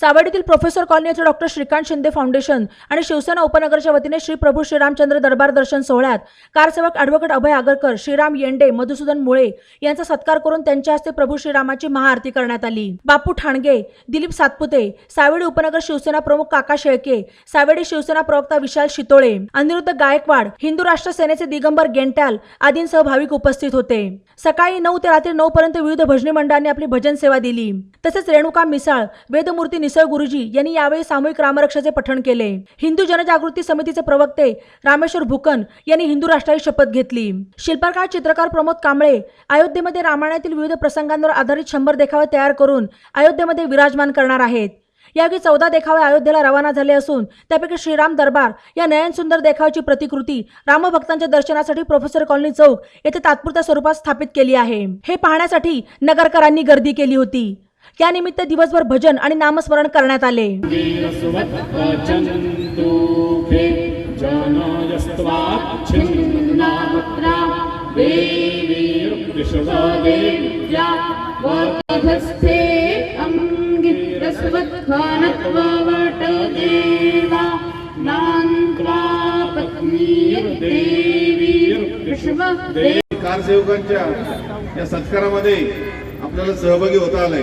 सावडीतील professor कॉलनीचे doctor Shrikant Shinde foundation आणि शिवसेना उपनगरच्या वतीने श्री प्रभू श्रीरामचंद्र दरबार दर्शन सोहळ्यात कारसेवक अॅडव्होकेट अभय आगरकर श्रीराम येंडे मधुसूदन मुळे यांचा सत्कार करून त्यांच्या हस्ते प्रभू श्रीरामाची महाआरती करण्यात आली. बापू ठाणगे दिलीप सातपुते सावेडी उपनगर शिवसेना प्रमुख काका शेळके सावेडी शिवसेना प्रवक्ता विशाल शितोळे अनिरुद्ध गायकवाड हिंदू राष्ट्र सेनेचे दिगंबर गेंट्याल आदींसह भाविक उपस्थित होते. सकाळी नऊ ते रात्री नऊ पर्यंत विविध भजनी मंडळांनी आपली भजन सेवा दिली. तसेच रेणुका मिसाळ वेदमूर्ती मिसळ गुरुजी यांनी यावेळी सामूहिक रामरक्षाचे पठण केले. हिंदू जनजागृती समितीचे प्रवक्ते रामेश्वर भुकन यांनी हिंदू राष्ट्राची शपथ घेतली. शिल्पकार चित्रकार प्रमोद कांबळे अयोध्येमध्ये रामायणातील विविध प्रसंगांवर आधारित शंभर देखावे तयार करून अयोध्येमध्ये विराजमान करणार आहेत. यावेळी चौदा देखावे अयोध्येला रवाना झाले असून त्यापैकी श्रीराम दरबार या नयन सुंदर प्रतिकृती रामभक्तांच्या दर्शनासाठी प्रोफेसर कॉलनी चौक येथे तात्पुरत्या स्वरूपात स्थापित केली आहे. हे पाहण्यासाठी नगरकरांनी गर्दी केली होती. यानिमित्त दिवसभर भजन आणि नामस्मरण करण्यात आले. कारसेवकांच्या या सत्कारामध्ये आपल्याला सहभागी होता आलाय.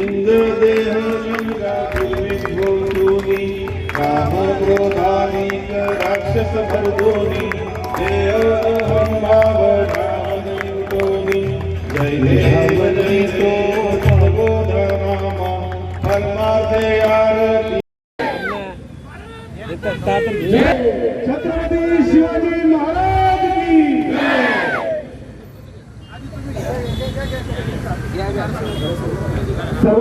श्रीराम लिंगदेह लिंगाभूमी काम क्रोधानी राक्षस भरदोनी देह अहं भाव रामदयुतोनी जय देव जय तो परमार्थे आरती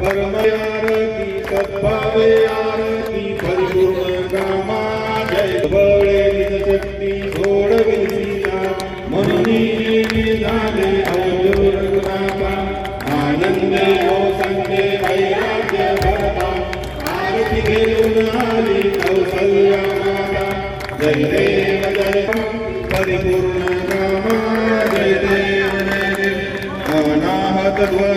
जय निजभो निजभोधारामा परमयारती सद्भावे आरती परिपूर्ण कामा जय बळे निजशक्ती सोडविलीना म्हणून झाले अवधू रघुनाथा आनंदे ओ संगे वैराग्य भरता आरती घेऊन आली कौसल्या माता जय देव जय परिपूर्ण कामा जय देव जय देव अनाहत ध्वनी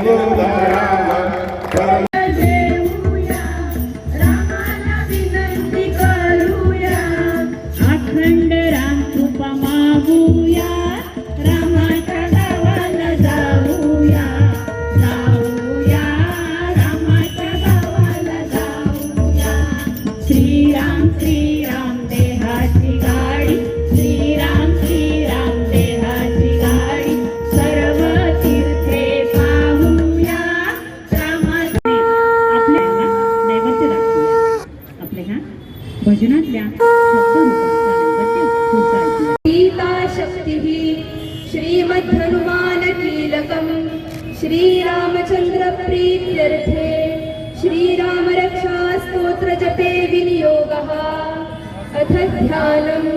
देव श्रीरामचन्द्रप्रीत्यर्थे श्रीरामरक्षास्तोत्रजपे विनियोगः। अथ ध्यानम्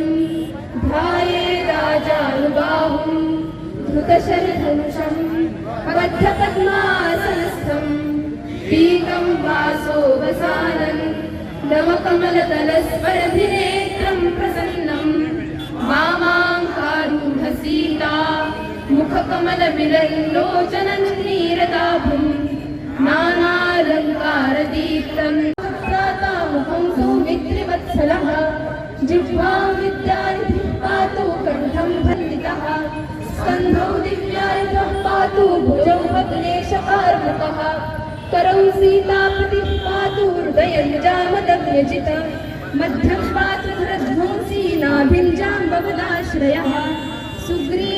ध्याये राजानुबाहु धृतशरधनुषम् बद्धपद्मासनस्थम् पद्मासनस्तम् वासोऽवसानम् नमकमलतलस्परभिनेत्रम् प्रसन्नम् मामाङ्कारूढसीता सीता मुखकमलविलल्लोचनन्नीरदाभुम् नानालङ्कारदीप्तम्। प्रातामुखं सौमित्रिवत्सलः जिह्वां विद्यानिधिः पातु कण्ठं वन्दितः स्कन्धौ दिव्यायुधः पातु भुजौ भग्नेशकार्मुकः करौ सीतापतिः पातु हृदयं जामदव्यजित मध्यं पातु धरध्वंसी नाभिं जाम्बवदाश्रयः सुग्रीवेशः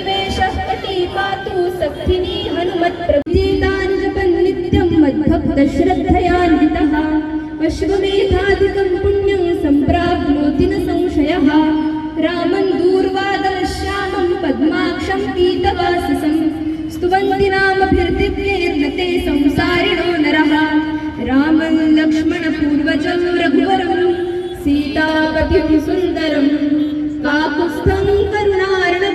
पातु सखिनी हनुमत्प्रभीतानि जपन् नित्यं मद्भक्तश्रद्धयान्वितः। अश्वमेधादिकं पुण्यं सम्प्राप्नोति न संशयः। रामं दूर्वादलश्यामं पद्माक्षं पीतवाससं। स्तुवन्ति नामभिर्दिव्यैर्नते संसारिणो नरः। रामं लक्ष्मणपूर्वजं रघुवरं सीतापतिं सुन्दरं काकुत्स्थं करुणार्णवन्निधिं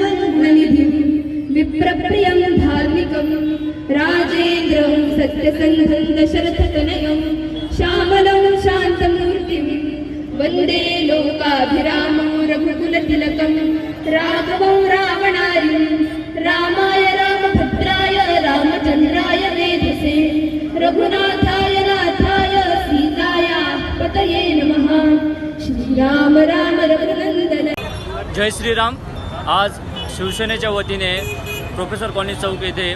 विप्रप्रियं धार्मिकं। राजेन्द्रं सत्यसन्धं दशरथतनयं। श्यामलं शान्तमूर्तिं। वन्दे लोकाभिरामं रघुकुलतिलकं। राघवं रावणारिं। रामाय रामभद्राय रामचन्द्राय वेधसे रघुनाथाय नाथाय सीताया पतये नमः। श्रीराम राम रघुनन्दन। जय श्रीराम. आज शिवसेनेच्या वतीने प्रोफेसर कॉलनी चौक येथे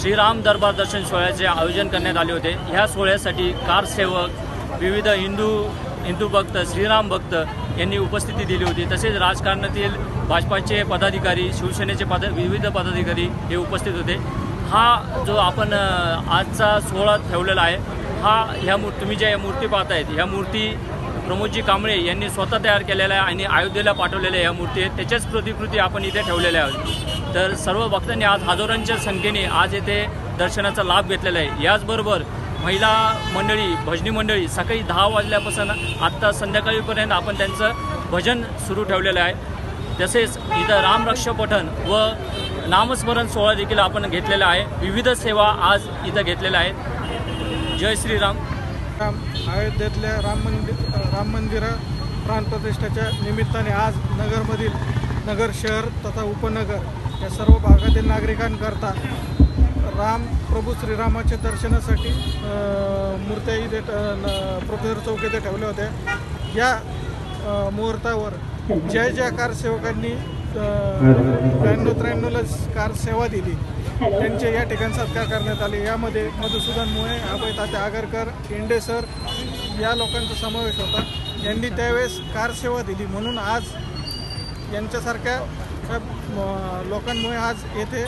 श्रीराम दरबार दर्शन सोहळ्याचे आयोजन करण्यात आले होते. ह्या सोहळ्यासाठी कारसेवक विविध हिंदू हिंदू भक्त श्रीराम भक्त यांनी उपस्थिती दिली होती. तसेच राजकारणातील भाजपाचे पदाधिकारी शिवसेनेचे पद विविध पदाधिकारी हे उपस्थित होते. हा जो आपण आजचा सोहळा ठेवलेला आहे हा ह्या मू तुम्ही ज्या मूर्ती पाहतायत ह्या मूर्ती प्रमोदजी कांबळे यांनी स्वतः तयार केलेल्या आहे आणि अयोध्येला पाठवलेल्या या मूर्ती आहेत. त्याच्याच प्रतिकृती आपण इथे ठेवलेल्या आहोत. तर सर्व भक्तांनी आज हजारोंच्या संख्येने आज येथे दर्शनाचा लाभ घेतलेला आहे. याचबरोबर महिला मंडळी भजनी मंडळी सकाळी दहा वाजल्यापासून आत्ता संध्याकाळीपर्यंत आपण त्यांचं भजन सुरू ठेवलेलं आहे. तसेच इथं रामरक्ष पठण व नामस्मरण सोहळा देखील आपण घेतलेला आहे. विविध सेवा आज इथं घेतलेल्या आहेत. जय श्रीराम. राम अयोध्येतल्या राम मंदिर राम मंदिर प्राणप्रतिष्ठेच्या निमित्ताने आज नगरमधील नगर शहर तथा उपनगर या सर्व भागातील नागरिकांकरता राम प्रभू श्रीरामाच्या दर्शनासाठी मूर्त्या इथे न- प्रोफेसर चौक येथे ठेवल्या होत्या. या मुहूर्तावर जय जय कार सेवकांनी ब्याण्णव त्र्याण्णवला कार सेवा दिली. त्यांचे या ठिकाणी सत्कार करण्यात आले. यामध्ये मधुसूदन मुळे अभय तात्या आगरकर इंडे सर या लोकांचा समावेश होता. यांनी त्यावेळेस कार सेवा दिली. म्हणून आज यांच्यासारख्या लोकांमुळे आज येथे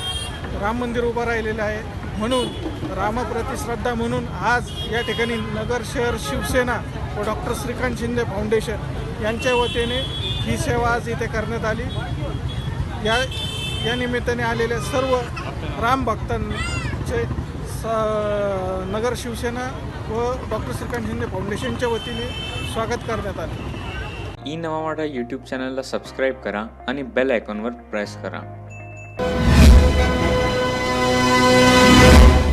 राम मंदिर उभं राहिलेलं आहे. म्हणून रामाप्रती श्रद्धा म्हणून आज या ठिकाणी नगर शहर शिवसेना व डॉक्टर श्रीकांत शिंदे फाउंडेशन यांच्या वतीने ही सेवा आज इथे करण्यात आली. या या निमित्ताने आलेल्या सर्व राम भक्तांचे स नगर शिवसेना व डॉक्टर श्रीकांत शिंदे फाउंडेशनच्या वतीने स्वागत करण्यात आले. ई नवा वाडा यूट्यूब चॅनलला सबस्क्राईब करा आणि बेल आयकॉनवर प्रेस करा.